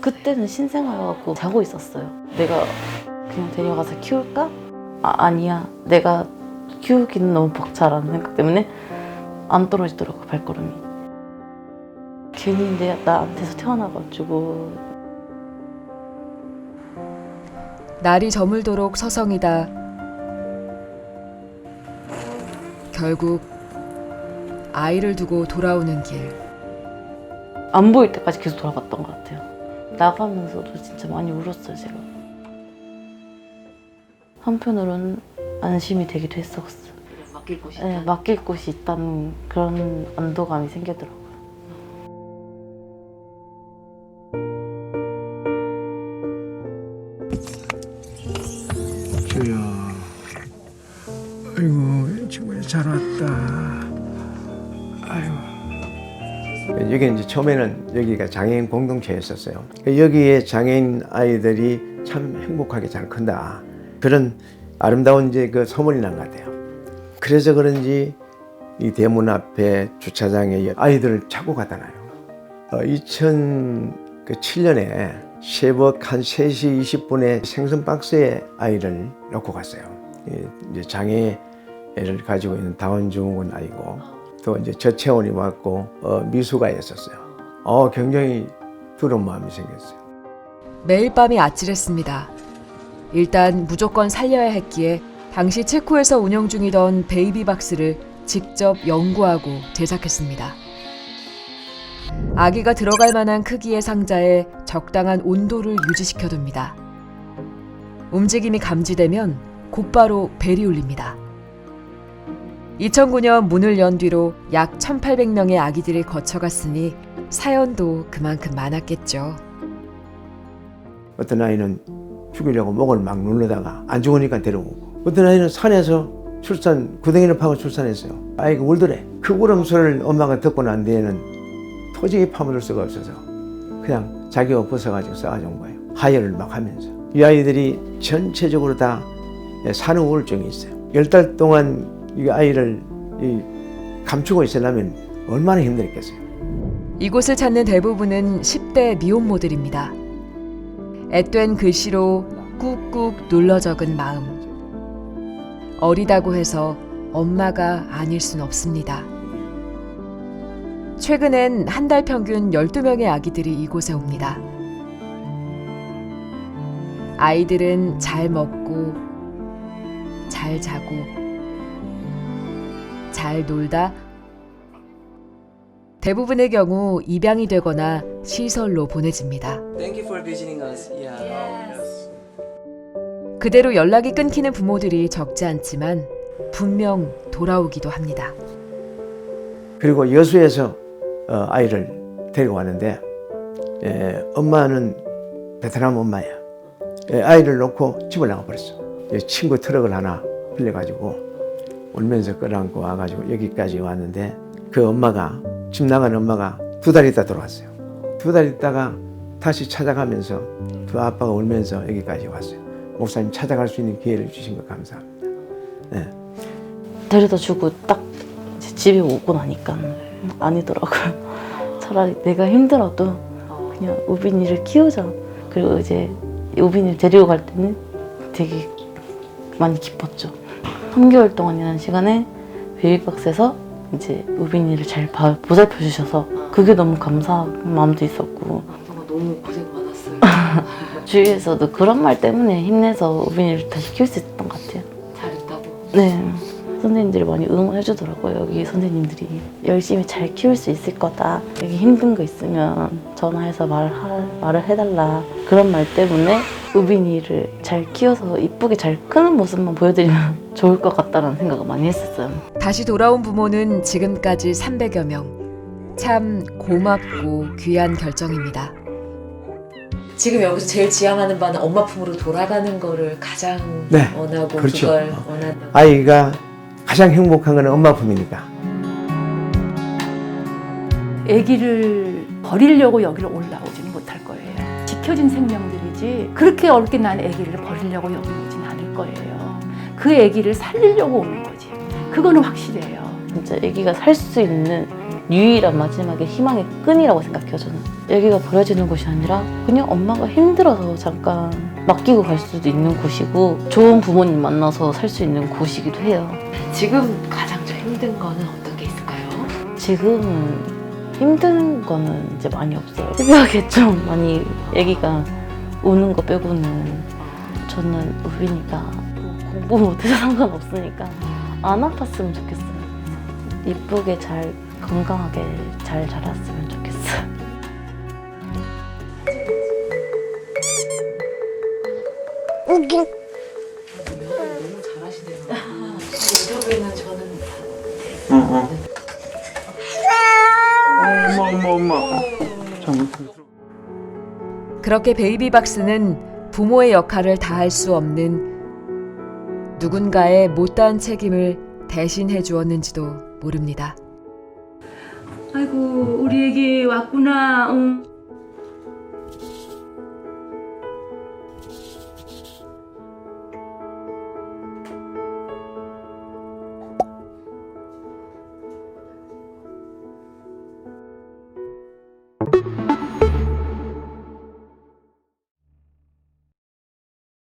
그때는 신생아여갖고 자고 있었어요. 내가 그냥 데려가서 키울까? 아, 아니야. 내가 키우기는 너무 벅차라는 생각 때문에 안 떨어지더라고 발걸음이. 괜히 내 나한테서 태어나가지고 날이 저물도록 서성이다. 결국 아이를 두고 돌아오는 길. 안 보일 때까지 계속 돌아갔던 것 같아요. 나가면서도 진짜 많이 울었어요, 제가. 한편으로는 안심이 되기도 했었어요. 맡길 곳이 네, 맡길 곳이 있다는 그런 안도감이 생기더라고요. 아이고 잘 왔다 아이고 여기 이제 처음에는 여기가 장애인 공동체였었어요. 여기에 장애인 아이들이 참 행복하게 잘 큰다. 그런 아름다운 이제 그 소문이 난 것 같아요. 그래서 그런지 이 대문 앞에 주차장에 아이들을 차고 가잖아요. 어, 2007년에 새벽 한 3시 20분에 생선 박스에 아이를 넣고 갔어요. 이 이제 장애를 가지고 있는 다운증후군 아이고 또 이제 저체온이 왔고 어, 미수가 있었어요. 어, 굉장히 두려운 마음이 생겼어요. 매일 밤이 아찔했습니다. 일단 무조건 살려야 했기에 당시 체코에서 운영 중이던 베이비 박스를 직접 연구하고 제작했습니다. 아기가 들어갈 만한 크기의 상자에 적당한 온도를 유지시켜둡니다. 움직임이 감지되면 곧바로 벨이 울립니다. 2009년 문을 연 뒤로 약 1,800명의 아기들이 거쳐갔으니 사연도 그만큼 많았겠죠. 어떤 아이는 죽이려고 목을 막 누르다가 안 죽으니까 데려오고 어떤 아이는 산에서 출산 구덩이를 파고 출산했어요. 아이가 울더래. 그 울음소리를 엄마가 듣고 난 뒤에는 도저히 파묻을 수가 없어서 그냥 자기 옷 벗어가지고 싸가져온 거예요. 하혈을 막 하면서 이 아이들이 전체적으로 다 산후 우울증이 있어요. 열 달 동안 이 아이를 이 감추고 있으려면 얼마나 힘들었겠어요. 이곳을 찾는 대부분은 10대 미혼모들입니다. 앳된 글씨로 꾹꾹 눌러 적은 마음. 어리다고 해서 엄마가 아닐 순 없습니다. 최근엔 한 달 평균 12명의 아기들이 이곳에 옵니다. 아이들은 잘 먹고, 잘 자고, 잘 놀다 대부분의 경우 입양이 되거나 시설로 보내집니다. Thank you for visiting us. Yeah. 그대로 연락이 끊기는 부모들이 적지 않지만 분명 돌아오기도 합니다. 그리고 여수에서 어, 아이를 데리고 왔는데 에, 엄마는 베트남 엄마야. 에, 아이를 놓고 집을 나가버렸어. 에, 친구 트럭을 하나 빌려가지고 울면서 끌어안고 와가지고 여기까지 왔는데 그 엄마가 집 나간 엄마가 두 달 있다 돌아왔어요. 두 달 있다가 다시 찾아가면서 두 아빠가 울면서 여기까지 왔어요. 목사님 찾아갈 수 있는 기회를 주신 거 감사합니다. 네. 데려다 주고 딱 집에 오고 나니까 아니더라고요. 차라리 내가 힘들어도 그냥 우빈이를 키우자. 그리고 이제 우빈이를 데리고 갈 때는 되게 많이 기뻤죠. 3개월 동안이라는 시간에 베이비박스에서 이제 우빈이를 잘 봐- 보살펴 주셔서 그게 너무 감사한 마음도 있었고 정말 너무 고생 많았어요. 주위에서도 그런 말 때문에 힘내서 우빈이를 다시 키울 수 있었던 것 같아요. 잘했다고. 네. 선생님들이 많이 응원해 주더라고요. 여기 선생님들이 열심히 잘 키울 수 있을 거다. 여기 힘든 거 있으면 전화해서 하, 말을 해달라. 그런 말 때문에 우빈이를 잘 키워서 이쁘게 잘 크는 모습만 보여드리면 좋을 것 같다는 생각을 많이 했었어요. 다시 돌아온 부모는 지금까지 300여 명. 참 고맙고 귀한 결정입니다. 지금 여기서 제일 지향하는 바는 엄마 품으로 돌아가는 거를 가장 네, 원하고 그렇죠. 그걸 어. 원한다. 아이가 가장 행복한 건 엄마 품이니까. 아기를 버리려고 여기를 올라오지는 못할 거예요. 지켜진 생명들이 지 그렇게 어렵게 난 아기를 버리려고 여기 오진 않을 거예요. 그 아기를 살리려고 오는 거지. 그거는 확실해요. 진짜 아기가 살 수 있는 유일한 마지막에 희망의 끈이라고 생각해요 저는 여기가 버려지는 곳이 아니라 그냥 엄마가 힘들어서 잠깐 맡기고 갈 수도 있는 곳이고 좋은 부모님 만나서 살 수 있는 곳이기도 해요 지금 가장 좀 힘든 거는 어떤 게 있을까요? 지금은 힘든 거는 이제 많이 없어요 새벽에 좀 많이 애기가 우는 거 빼고는 저는 우빈이가 뭐 공부 못해서 상관없으니까 안 아팠으면 좋겠어요. 이쁘게 잘 건강하게 잘 자랐으면 좋겠어요. 너무 잘하시네요. 인터뷰에는 저는 엄마 엄마. 엄마 그렇게 베이비박스는 부모의 역할을 다할 수 없는 누군가의 못다한 책임을 대신해 주었는지도 모릅니다. 아이고 우리 애기 왔구나. 응.